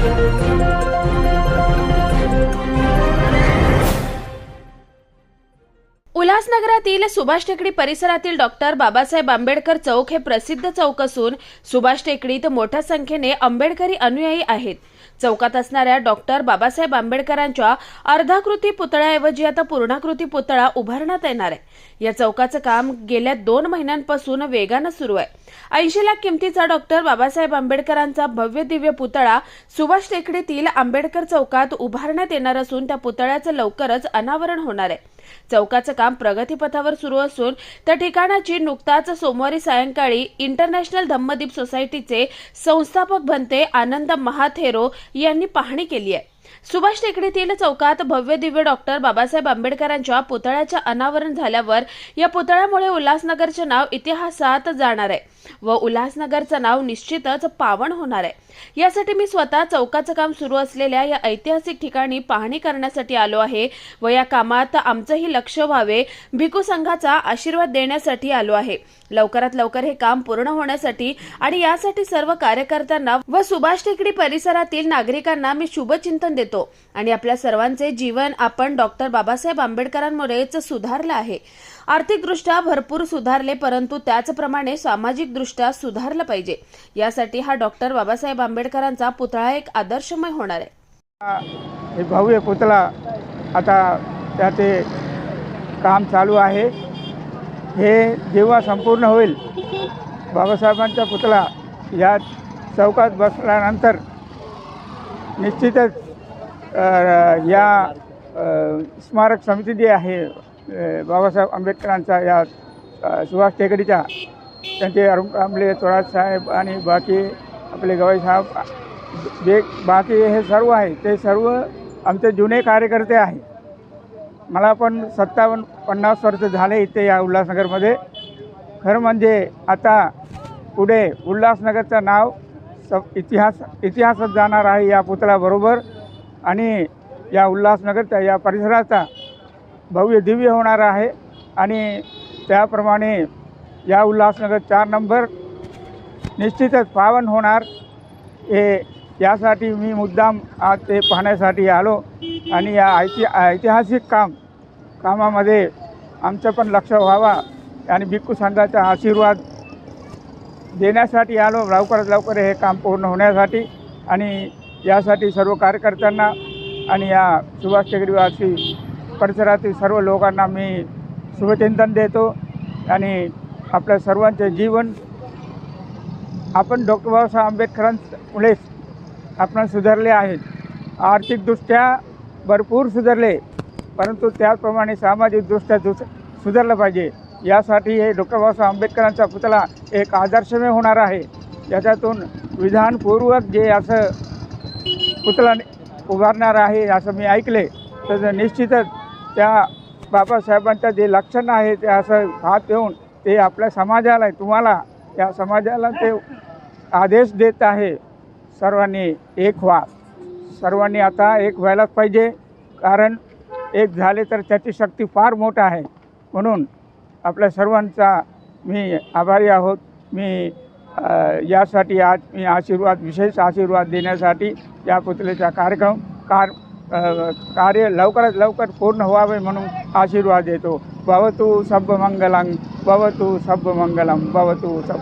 Thank you. उल्हासनगरातील Subhash टेकडी परिसरातील doctor Babasaheb Ambedkar चौक हे प्रसिद्ध चौक असून सुभाष टेकडीत मोठ्या संख्येने आंबेडकरी अनुयायी आहेत. चौकात असणाऱ्या डॉक्टर बाबासाहेब आंबेडकरांच्या अर्धाकृती पुतळ्याऐवजी आता पूर्णाकृती पुतळा उभारण्यात येणार आहे. या चौकाचं काम गेल्या दोन महिन्यांपासून वेगानं सुरू आहे. ऐंशी लाख किमतीचा डॉक्टर बाबासाहेब आंबेडकरांचा भव्य दिव्य पुतळा सुभाष टेकडीतील आंबेडकर चौकात उभारण्यात येणार असून त्या पुतळ्याचं लवकरच अनावरण होणार आहे. चौकाचं काम प्रगतीपथावर सुरू असून त्या ठिकाणाची नुकताच सोमवारी सायंकाळी इंटरनॅशनल धम्मदीप सोसायटीचे संस्थापक भंते आनंद महाथेरो यांनी पाहणी केली आहे. सुभाष टेकडीतील चौकात भव्य दिव्य डॉक्टर बाबासाहेब आंबेडकरांच्या पुतळ्याच्या अनावरण झाल्यावर या पुतळ्यामुळे उल्हासनगरचे नाव इतिहासात जाणार आहे व उल्हासनगरचं नाव निश्चितच पावन होणार आहे. यासाठी मी स्वतः चौकाचं काम सुरू असलेल्या या ऐतिहासिक ठिकाणी पाहणी करण्यासाठी आलो आहे व या कामात आमचंही लक्ष व्हावे भिकू संघाचा आशीर्वाद देण्यासाठी आलो आहे. लवकरात लवकर हे काम पूर्ण होण्यासाठी आणि यासाठी सर्व कार्यकर्त्यांना व सुभाष टेकडी परिसरातील नागरिकांना मी शुभचिंतन देतो. आणि आपल्या सर्वांचे जीवन आपण डॉक्टर बाबासाहेब आंबेडकरांमुळेच सुधारलं आहे. आर्थिकदृष्ट्या भरपूर सुधारले परंतु त्याचप्रमाणे सामाजिकदृष्ट्या सुधारलं पाहिजे. यासाठी हा डॉक्टर बाबासाहेब आंबेडकरांचा पुतळा एक आदर्शमय होणार आहे. हे भव्य पुतळा आता त्याचे काम चालू आहे. हे जेव्हा संपूर्ण होईल बाबासाहेबांचा पुतळा या चौकात बसल्यानंतर निश्चितच या स्मारक समिती जी आहे बाबासाहेब आंबेडकरांचा या सुभाष टेकडीच्या त्यांचे अरुण कांबळे थोरात साहेब आणि बाकी आपले गवाई साहेब जे बाकी हे सर्व आहे ते सर्व आमचे जुने कार्यकर्ते आहे मला पण सत्तावन्न पन्नास वर्ष झाले इथे या उल्हासनगरमध्ये. खरं म्हणजे आता पुढे उल्हासनगरचं नाव स इतिहास इतिहासात जाणार आहे या पुतळ्याबरोबर. आणि या उल्हासनगरच्या या परिसराचा भव्य दिव्य होणार आहे. आणि त्याप्रमाणे या उल्हासनगर चार नंबर निश्चितच पावन होणार. हे यासाठी मी मुद्दाम आज ते पाहण्यासाठी आलो. आणि या ऐति ऐतिहासिक काम कामामध्ये आमचं पण लक्ष व्हावा. आणि भिक्खू संघाचा आशीर्वाद देण्यासाठी आलो. लवकरात लवकर हे काम पूर्ण होण्यासाठी. आणि यासाठी सर्व कार्यकर्त्यांना आणि या सुभाष टेकडीवासी परिसरातील सर्व लोकांना मी शुभचिंतन देतो आणि आपल्या सर्वांचे जीवन आपण डॉक्टर बाबासाहेब आंबेडकरांमुळेच आपण सुधारले आहेत. आर्थिकदृष्ट्या भरपूर सुधारले परंतु त्याचप्रमाणे सामाजिकदृष्ट्या दुस सुधारलं पाहिजे. यासाठी हे डॉक्टर बाबासाहेब आंबेडकरांचा पुतळा एक आदर्शमय होणार आहे. याच्यातून विधानपूर्वक जे असं पुतळा उभारणार आहे असं मी ऐकले. तर निश्चितच त्या बाबासाहेबांचं जे लक्षण आहे ते असं हात येऊन ते आपल्या समाजाला तुम्हाला या समाजाला ते आदेश देत आहे. सर्वांनी एक व्हा. सर्वांनी आता एक व्हायलाच पाहिजे. कारण एक झाले तर त्याची शक्ती फार मोठा आहे. म्हणून आपल्या सर्वांचा मी आभारी आहोत. मी यासाठी आज मी आशीर्वाद विशेष आशीर्वाद देण्यासाठी या पुतळेचा कार्यक्रम कार कार्य लवकरात लवकर पूर्ण व्हावे म्हणून आशीर्वाद देतो. भवतु सब भवतु सब मंगलम भवतु सब